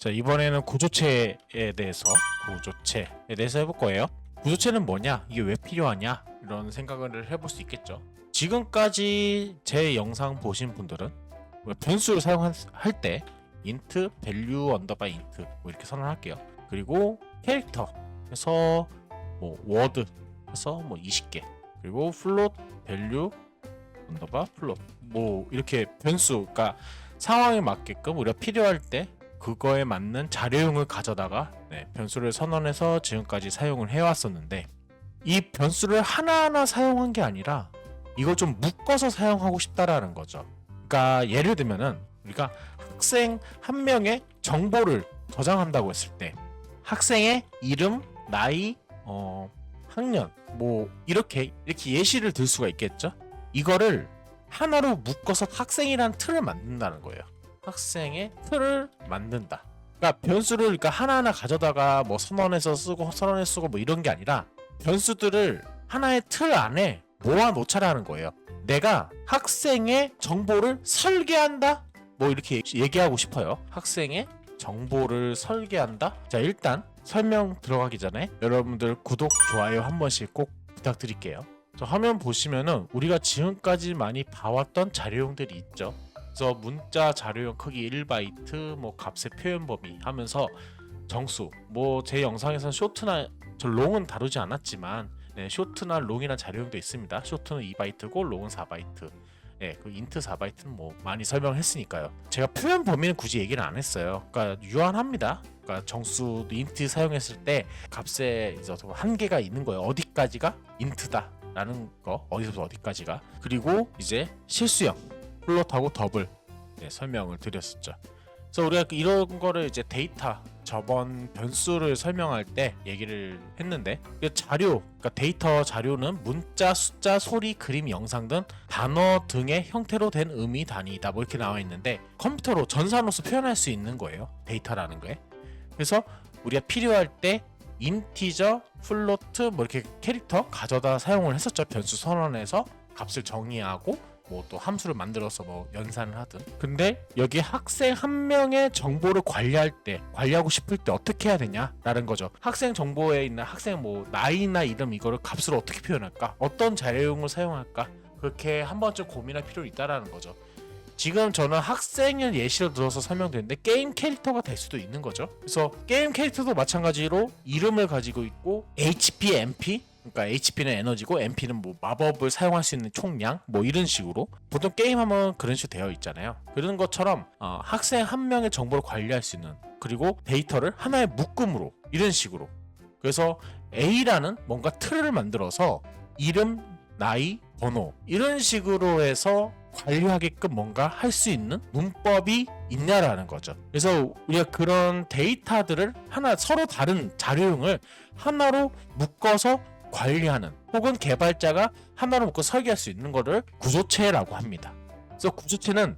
자 이번에는 구조체에 대해서 구조체에 대해서 해볼 거예요. 구조체는 뭐냐? 이게 왜 필요하냐? 이런 생각을 해볼 수 있겠죠. 지금까지 제 영상 보신 분들은 뭐 변수를 사용할 때 int, value, 언더바 int 뭐 이렇게 선언할게요. 그리고 캐릭터 해서 뭐 워드 해서 뭐 20개 그리고 float, value, 언더바 플롯 뭐 이렇게 변수 그러니까 상황에 맞게끔 우리가 필요할 때 그거에 맞는 자료용을 가져다가 네, 변수를 선언해서 지금까지 사용을 해왔었는데 이 변수를 하나하나 사용한 게 아니라 이걸 좀 묶어서 사용하고 싶다라는 거죠. 그러니까 예를 들면은 우리가 학생 한 명의 정보를 저장한다고 했을 때 학생의 이름, 나이, 어, 학년 뭐 이렇게 이렇게 예시를 들 수가 있겠죠. 이거를 하나로 묶어서 학생이란 틀을 만든다는 거예요. 학생의 틀을 만든다. 그러니까 변수를 그러니까 하나하나 가져다가 뭐 선언해서 쓰고 선언해 쓰고 뭐 이런 게 아니라 변수들을 하나의 틀 안에 모아 놓자라는 거예요. 내가 학생의 정보를 설계한다? 뭐 이렇게 얘기하고 싶어요. 학생의 정보를 설계한다? 자, 일단 설명 들어가기 전에 여러분들 구독, 좋아요 한 번씩 꼭 부탁드릴게요. 저 화면 보시면은 우리가 지금까지 많이 봐왔던 자료용들이 있죠. 그래서 문자 자료용 크기 1바이트, 뭐 값의 표현 범위 하면서 정수, 뭐 제 영상에서는 쇼트나 저 롱은 다루지 않았지만 네, 쇼트나 롱이나 자료용도 있습니다. 쇼트는 2바이트고 롱은 4바이트. 예, 그 인트 4바이트는 뭐 많이 설명했으니까요. 제가 표현 범위는 굳이 얘기를 안 했어요. 그러니까 유한합니다. 그러니까 정수 인트 사용했을 때 값에 이제 한계가 있는 거예요. 어디까지가 인트다라는 거 어디서부터 어디까지가 그리고 이제 실수형 플롯하고 더블 네, 설명을 드렸었죠. 그래서 우리가 그 이런 거를 이제 데이터 저번 변수를 설명할 때 얘기를 했는데 이 자료, 그러니까 데이터 자료는 문자, 숫자, 소리, 그림, 영상 등 단어 등의 형태로 된 의미 단위이다. 뭐 이렇게 나와 있는데 컴퓨터로 전산으로서 표현할 수 있는 거예요. 데이터라는 거에. 그래서 우리가 필요할 때 인티저, 플로트 뭐 이렇게 캐릭터 가져다 사용을 했었죠. 변수 선언에서 값을 정의하고 뭐 또 함수를 만들어서 뭐 연산을 하든. 근데 여기 학생 한 명의 정보를 관리할 때 관리하고 싶을 때 어떻게 해야 되냐라는 거죠. 학생 정보에 있는 학생 뭐 나이나 이름 이거를 값으로 어떻게 표현할까? 어떤 자료용을 사용할까? 그렇게 한 번쯤 고민할 필요 있다라는 거죠. 지금 저는 학생을 예시로 들어서 설명드렸는데 게임 캐릭터가 될 수도 있는 거죠. 그래서 게임 캐릭터도 마찬가지로 이름을 가지고 있고 HP, MP 그러니까 HP는 에너지고 MP는 뭐 마법을 사용할 수 있는 총량 뭐 이런 식으로 보통 게임하면 그런 식으로 되어 있잖아요. 그런 것처럼 어, 학생 한 명의 정보를 관리할 수 있는 그리고 데이터를 하나의 묶음으로 이런 식으로 그래서 A라는 뭔가 틀을 만들어서 이름, 나이, 번호 이런 식으로 해서 관리하게끔 뭔가 할 수 있는 문법이 있냐라는 거죠. 그래서 우리가 그런 데이터들을 하나 서로 다른 자료용을 하나로 묶어서 관리하는 혹은 개발자가 하나로 묶어 설계할 수 있는 것을 구조체라고 합니다. 그래서 구조체는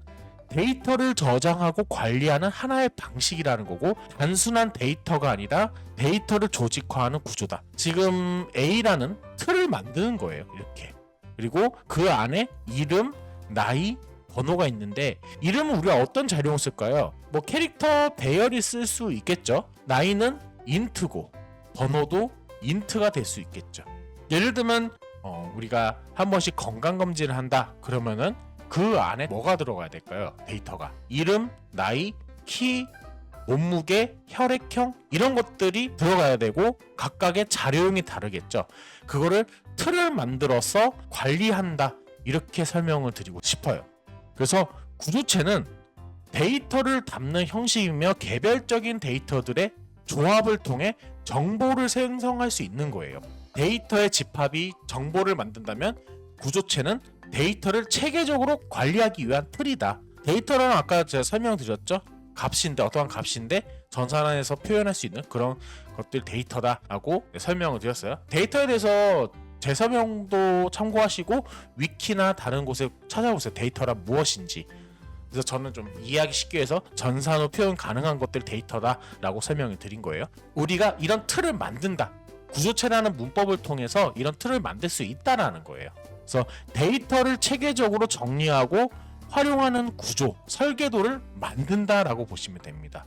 데이터를 저장하고 관리하는 하나의 방식이라는 거고 단순한 데이터가 아니라 데이터를 조직화하는 구조다. 지금 A라는 틀을 만드는 거예요. 이렇게. 그리고 그 안에 이름, 나이, 번호가 있는데 이름은 우리가 어떤 자료용 쓸까요? 뭐 캐릭터 배열이 쓸 수 있겠죠. 나이는 인트고 번호도 인트가 될 수 있겠죠. 예를 들면 어, 우리가 한 번씩 건강 검진을 한다. 그러면은 그 안에 뭐가 들어가야 될까요? 데이터가 이름, 나이, 키, 몸무게, 혈액형 이런 것들이 들어가야 되고 각각의 자료용이 다르겠죠. 그거를 틀을 만들어서 관리한다. 이렇게 설명을 드리고 싶어요. 그래서 구조체는 데이터를 담는 형식이며 개별적인 데이터들의 조합을 통해 정보를 생성할 수 있는 거예요. 데이터의 집합이 정보를 만든다면 구조체는 데이터를 체계적으로 관리하기 위한 틀이다. 데이터는 아까 제가 설명드렸죠. 값인데 어떠한 값인데 전산 안에서 표현할 수 있는 그런 것들 데이터다라고 설명을 드렸어요. 데이터에 대해서 제 설명도 참고하시고 위키나 다른 곳에 찾아보세요. 데이터란 무엇인지. 그래서 저는 좀 이해하기 쉽게 해서 전산으로 표현 가능한 것들 데이터다라고 설명을 드린 거예요. 우리가 이런 틀을 만든다. 구조체라는 문법을 통해서 이런 틀을 만들 수 있다라는 거예요. 그래서 데이터를 체계적으로 정리하고 활용하는 구조, 설계도를 만든다라고 보시면 됩니다.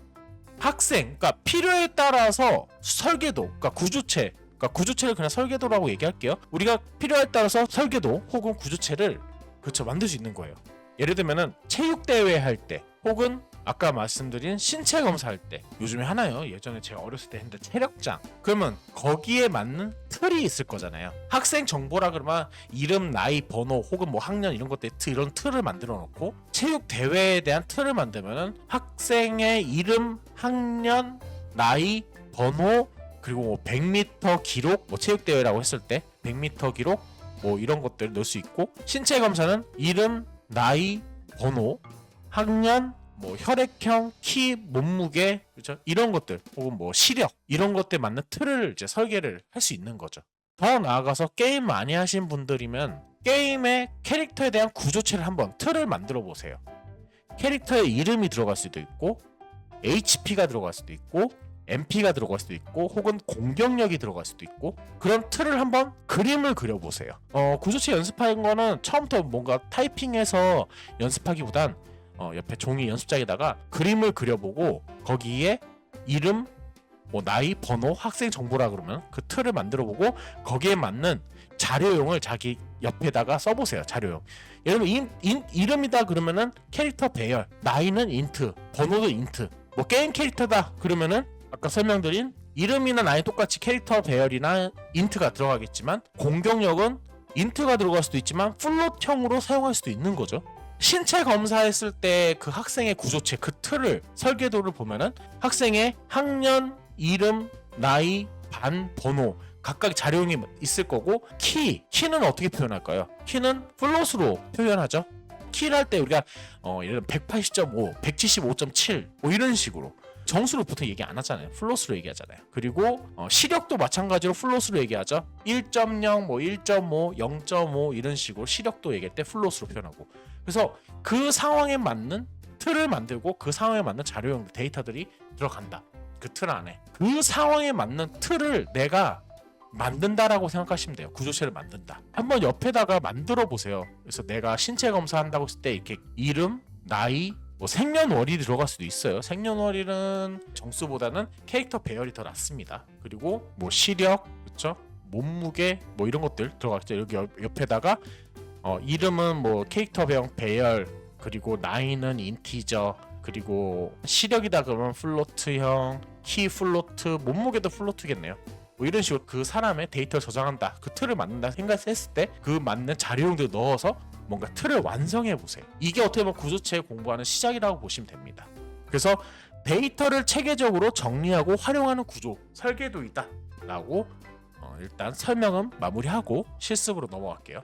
학생, 그러니까 필요에 따라서 설계도, 그러니까 구조체, 그러니까 구조체를 그냥 설계도라고 얘기할게요. 우리가 필요에 따라서 설계도 혹은 구조체를 그렇죠 만들 수 있는 거예요. 예를 들면은 체육 대회 할 때, 혹은 아까 말씀드린 신체 검사할 때 요즘에 하나요? 예전에 제가 어렸을 때 했는데 체력장. 그러면 거기에 맞는 틀이 있을 거잖아요. 학생 정보라 그러면 이름 나이 번호 혹은 뭐 학년 이런 것들 틀 이런 틀을 만들어 놓고 체육 대회에 대한 틀을 만들면은 학생의 이름 학년 나이 번호 그리고 뭐 100m 기록 뭐 체육 대회라고 했을 때 100m 기록 뭐 이런 것들 넣을 수 있고 신체 검사는 이름 나이 번호 학년, 뭐 혈액형, 키, 몸무게, 그죠? 이런 것들 혹은 뭐 시력 이런 것들 맞는 틀을 이제 설계를 할 수 있는 거죠. 더 나아가서 게임 많이 하신 분들이면 게임의 캐릭터에 대한 구조체를 한번 틀을 만들어 보세요. 캐릭터의 이름이 들어갈 수도 있고 HP가 들어갈 수도 있고 MP가 들어갈 수도 있고 혹은 공격력이 들어갈 수도 있고 그런 틀을 한번 그림을 그려보세요. 어, 구조체 연습하는 거는 처음부터 뭔가 타이핑해서 연습하기보단 어, 옆에 종이 연습장에다가 그림을 그려보고 거기에 이름, 뭐 나이, 번호, 학생 정보라 그러면 그 틀을 만들어보고 거기에 맞는 자료용을 자기 옆에다가 써보세요. 자료용. 예를 들면 인, 인, 이름이다 그러면은 캐릭터 배열, 나이는 인트, 번호도 인트. 뭐 게임 캐릭터다 그러면은 아까 설명드린 이름이나 나이 똑같이 캐릭터 배열이나 인트가 들어가겠지만 공격력은 인트가 들어갈 수도 있지만 플롯형으로 사용할 수도 있는 거죠. 신체 검사했을 때 그 학생의 구조체 그 틀을 설계도를 보면은 학생의 학년, 이름, 나이, 반, 번호 각각 자료용이 있을 거고 키 키는 어떻게 표현할까요? 키는 플롯으로 표현하죠. 키를 할 때 우리가 어 예를 들어 180.5, 175.7 뭐 이런 식으로 정수로 보통 얘기 안 하잖아요. 플롯으로 얘기하잖아요. 그리고 어, 시력도 마찬가지로 플롯으로 얘기하죠. 1.0, 뭐 1.5, 0.5 이런 식으로 시력도 얘기할 때 플롯으로 표현하고. 그래서 그 상황에 맞는 틀을 만들고 그 상황에 맞는 자료용 데이터들이 들어간다. 그 틀 안에 그 상황에 맞는 틀을 내가 만든다라고 생각하시면 돼요. 구조체를 만든다. 한번 옆에다가 만들어 보세요. 그래서 내가 신체 검사한다고 했을 때 이렇게 이름, 나이, 뭐 생년월일이 들어갈 수도 있어요. 생년월일은 정수보다는 캐릭터 배열이 더 낫습니다. 그리고 뭐 시력, 그렇죠? 몸무게 뭐 이런 것들 들어갔죠. 여기 옆, 옆에다가 어, 이름은 뭐 캐릭터 배형 배열 그리고 나이는 인티저 그리고 시력이다 그러면 플로트형 키 플로트 몸무게도 플로트겠네요. 뭐 이런 식으로 그 사람의 데이터를 저장한다 그 틀을 만든다 생각했을 때 그 맞는 자료용들 넣어서 뭔가 틀을 완성해 보세요. 이게 어떻게 보면 구조체 공부하는 시작이라고 보시면 됩니다. 그래서 데이터를 체계적으로 정리하고 활용하는 구조 설계도이다라고 어, 일단 설명은 마무리하고 실습으로 넘어갈게요.